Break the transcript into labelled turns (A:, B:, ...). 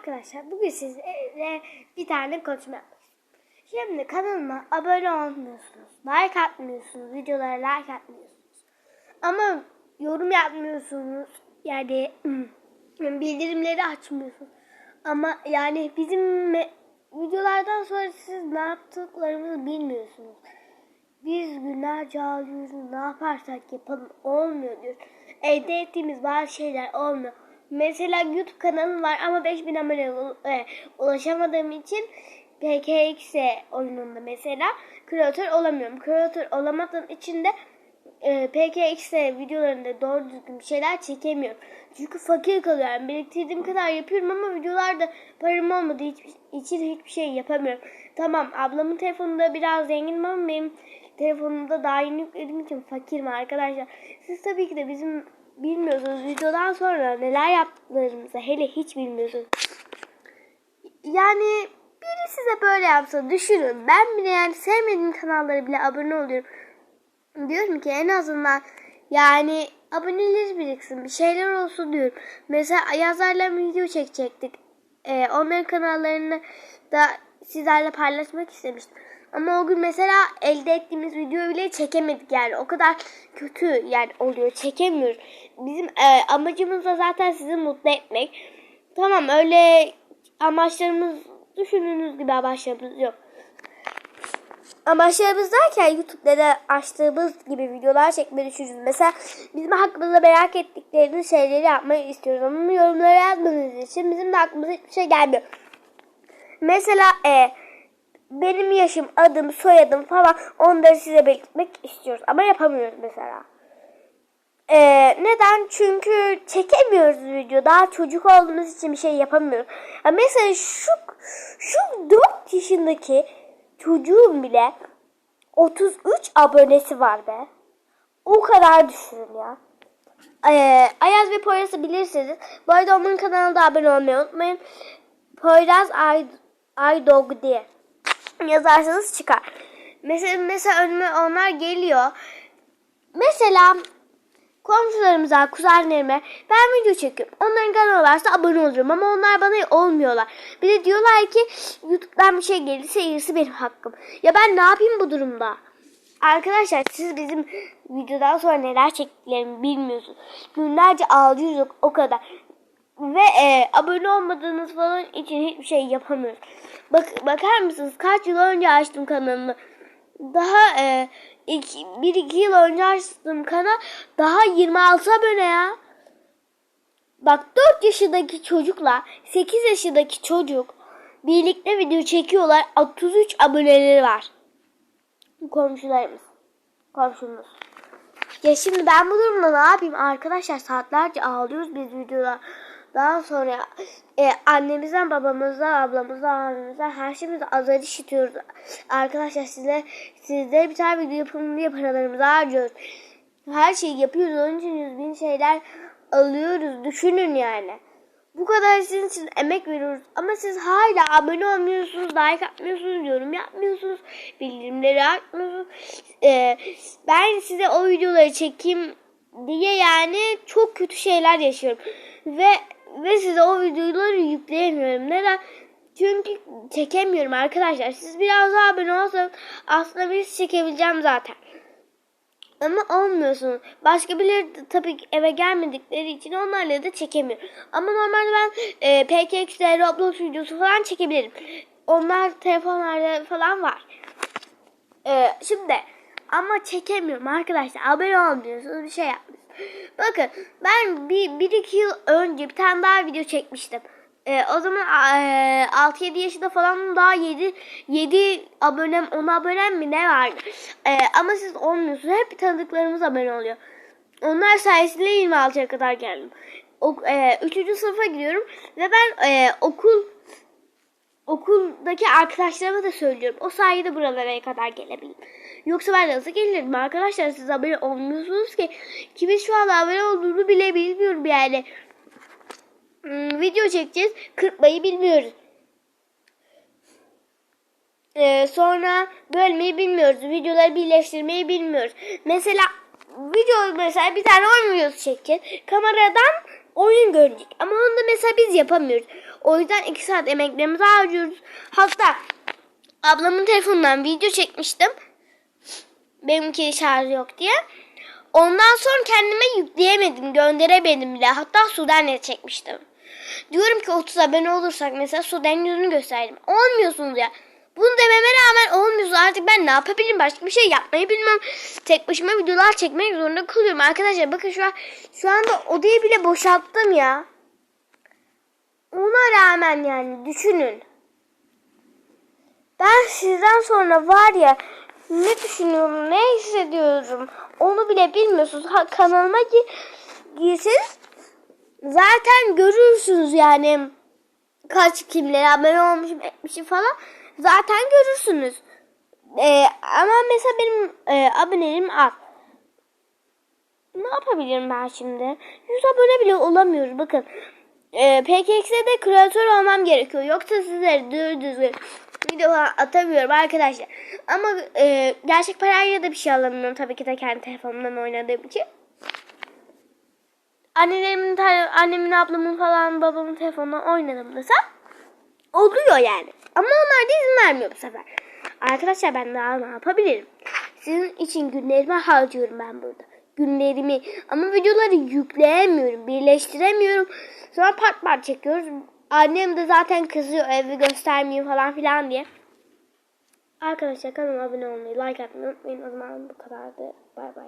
A: Arkadaşlar bugün sizle bir tane konuşma. Şimdi kanalıma abone olmuyorsunuz. Like atmıyorsunuz. Videolara like atmıyorsunuz. Ama yorum yapmıyorsunuz. Yani bildirimleri açmıyorsunuz. Ama yani bizim videolardan sonra siz ne yaptıklarımızı bilmiyorsunuz. Biz günlerce ağlıyoruz. Ne yaparsak yapalım olmuyor diyoruz. Elde ettiğimiz bazı şeyler olmuyor. Mesela YouTube kanalım var ama 5000 aboneye ul- e, ulaşamadığım için PKX oyununda mesela kreatör olamıyorum. Kreatör olamadığım için de e, PKX videolarında doğru düzgün bir şeyler çekemiyorum. Çünkü fakir kalıyorum. Biriktirdiğim kadar yapıyorum ama videolarda param olmadığı için hiçbir şey yapamıyorum. Tamam ablamın telefonunda biraz zenginim ama benim telefonumda daha yeni yüklediğim için fakirim arkadaşlar. Siz tabii ki de bizim bilmiyorsunuz videodan sonra neler yaptıklarımızı hele hiç bilmiyorsunuz. Yani biri size böyle yapsa düşünün. Ben bile yani sevmediğim kanallara bile abone oluyorum. Diyorum ki en azından yani aboneler biriksin bir şeyler olsun diyorum. Mesela yazarla video çekecektik. Ee, onların kanallarını da sizlerle paylaşmak istemiştim. Ama o gün mesela elde ettiğimiz videoyu bile çekemedik yani. O kadar kötü yani oluyor. Çekemiyoruz. Bizim e, amacımız da zaten sizi mutlu etmek. Tamam öyle amaçlarımız düşündüğünüz gibi amaçlarımız yok. Amaçlarımız derken YouTube'da da açtığımız gibi videolar çekmeyi düşünüyoruz. Mesela bizim hakkımızda merak ettikleriniz şeyleri yapmayı istiyoruz. Ama yorumlara yazmanız için bizim de aklımıza hiçbir şey gelmiyor. Mesela e, benim yaşım, adım, soyadım falan onları size belirtmek istiyoruz. Ama yapamıyoruz mesela. Ee, neden? Çünkü çekemiyoruz video. Daha çocuk olduğumuz için bir şey yapamıyoruz. Ya mesela şu şu 4 yaşındaki çocuğun bile 33 abonesi var be. O kadar düşünün ya. Ee, Ayaz ve Poyraz'ı bilirsiniz. Bu arada onların kanalına da abone olmayı unutmayın. Poyraz Ay, Aydog diye yazarsanız çıkar. Mesela, mesela önüme onlar geliyor. Mesela komşularımıza, kuzenlerime ben video çekiyorum. Onların kanalı varsa abone olurum ama onlar bana olmuyorlar. Bir de diyorlar ki YouTube'dan bir şey gelirse iyisi benim hakkım. Ya ben ne yapayım bu durumda? Arkadaşlar siz bizim videodan sonra neler çektiklerimi bilmiyorsunuz. Günlerce ağlıyoruz o kadar. Ve e, abone olmadığınız falan için hiçbir şey yapamıyoruz. Bak, bakar mısınız kaç yıl önce açtım kanalımı. Daha e, iki, bir iki yıl önce açtım kanal. Daha 26 abone ya. Bak 4 yaşındaki çocukla 8 yaşındaki çocuk birlikte video çekiyorlar. 33 aboneleri var. Komşularımız. Komşumuz. Ya şimdi ben bu durumda ne yapayım arkadaşlar saatlerce ağlıyoruz biz videoda. Daha sonra e, annemizden, babamızdan, ablamızdan, abimizden her şeyimizi azar işitiyoruz. Arkadaşlar size sizlere bir tane video yapalım diye paralarımızı harcıyoruz. Her şeyi yapıyoruz. Onun için yüz bin şeyler alıyoruz. Düşünün yani. Bu kadar sizin için emek veriyoruz. Ama siz hala abone olmuyorsunuz, like atmıyorsunuz, yorum yapmıyorsunuz, bildirimleri atmıyorsunuz. Ee, ben size o videoları çekeyim diye yani çok kötü şeyler yaşıyorum. Ve ve size o videoları yükleyemiyorum. Neden? Çünkü çekemiyorum arkadaşlar. Siz biraz daha abone olsanız aslında biz çekebileceğim zaten. Ama olmuyorsunuz. Başka birileri de tabii ki eve gelmedikleri için onlarla da çekemiyorum. Ama normalde ben e, PKX'de Roblox videosu falan çekebilirim. Onlar telefonlarda falan var. E, şimdi ama çekemiyorum arkadaşlar. Abone olmuyorsunuz bir şey yapmıyorsunuz. Bakın ben bir, bir iki yıl önce bir tane daha video çekmiştim. Ee, o zaman e, 6-7 yaşında falan daha 7 7 abonem 10 abonem mi ne vardı. Ee, ama siz olmuyorsunuz. Hep tanıdıklarımız abone oluyor. Onlar sayesinde 26'ya kadar geldim. O, e, 3. sınıfa gidiyorum ve ben e, okul okuldaki arkadaşlarıma da söylüyorum. O sayede buralara kadar gelebildim. Yoksa ben nasıl gelirdim arkadaşlar siz abone olmuyorsunuz ki. Kimin şu an abone olduğunu bile bilmiyorum yani. Hmm, video çekeceğiz. Kırpmayı bilmiyoruz. Ee, sonra bölmeyi bilmiyoruz. Videoları birleştirmeyi bilmiyoruz. Mesela video mesela bir tane oyun videosu çekeceğiz. Kameradan oyun görecek. Ama onu da mesela biz yapamıyoruz. O yüzden 2 saat emeklerimizi harcıyoruz. Hatta ablamın telefonundan video çekmiştim. Benimki şarj yok diye. Ondan sonra kendime yükleyemedim, gönderemedim bile. Hatta Sudan'la çekmiştim. Diyorum ki 30 abone olursak mesela Sudan'ın yüzünü gösterdim. Olmuyorsunuz ya. Bunu dememe rağmen olmuyorsunuz. Artık ben ne yapabilirim? Başka bir şey yapmayı bilmem. Tek başıma videolar çekmek zorunda kalıyorum. Arkadaşlar bakın şu an şu anda odayı bile boşalttım ya. Ona rağmen yani düşünün. Ben sizden sonra var ya ne düşünüyorum, ne hissediyorum onu bile bilmiyorsunuz. Ha, kanalıma gi- girseniz zaten görürsünüz yani kaç kimlere abone olmuşum etmişim falan zaten görürsünüz. Ee, ama mesela benim e, abonelerim az. Ne yapabilirim ben şimdi? 100 abone bile olamıyoruz bakın. E, PKX'de kreatör olmam gerekiyor. Yoksa sizlere doğru düzgün video atamıyorum arkadaşlar. Ama e, gerçek parayla da bir şey alamıyorum tabii ki de kendi telefonumdan oynadığım için. Annelerimin, annemin, ablamın falan babamın telefonundan oynadım desem oluyor yani. Ama onlar da izin vermiyor bu sefer. Arkadaşlar ben daha ne yapabilirim? Sizin için günlerimi harcıyorum ben burada. Günlerimi. Ama videoları yükleyemiyorum. Birleştiremiyorum. Sonra part part çekiyoruz. Annem de zaten kızıyor evi göstermeyeyim falan filan diye. Arkadaşlar kanalıma abone olmayı, like atmayı unutmayın. O zaman bu kadardı. Bay bay.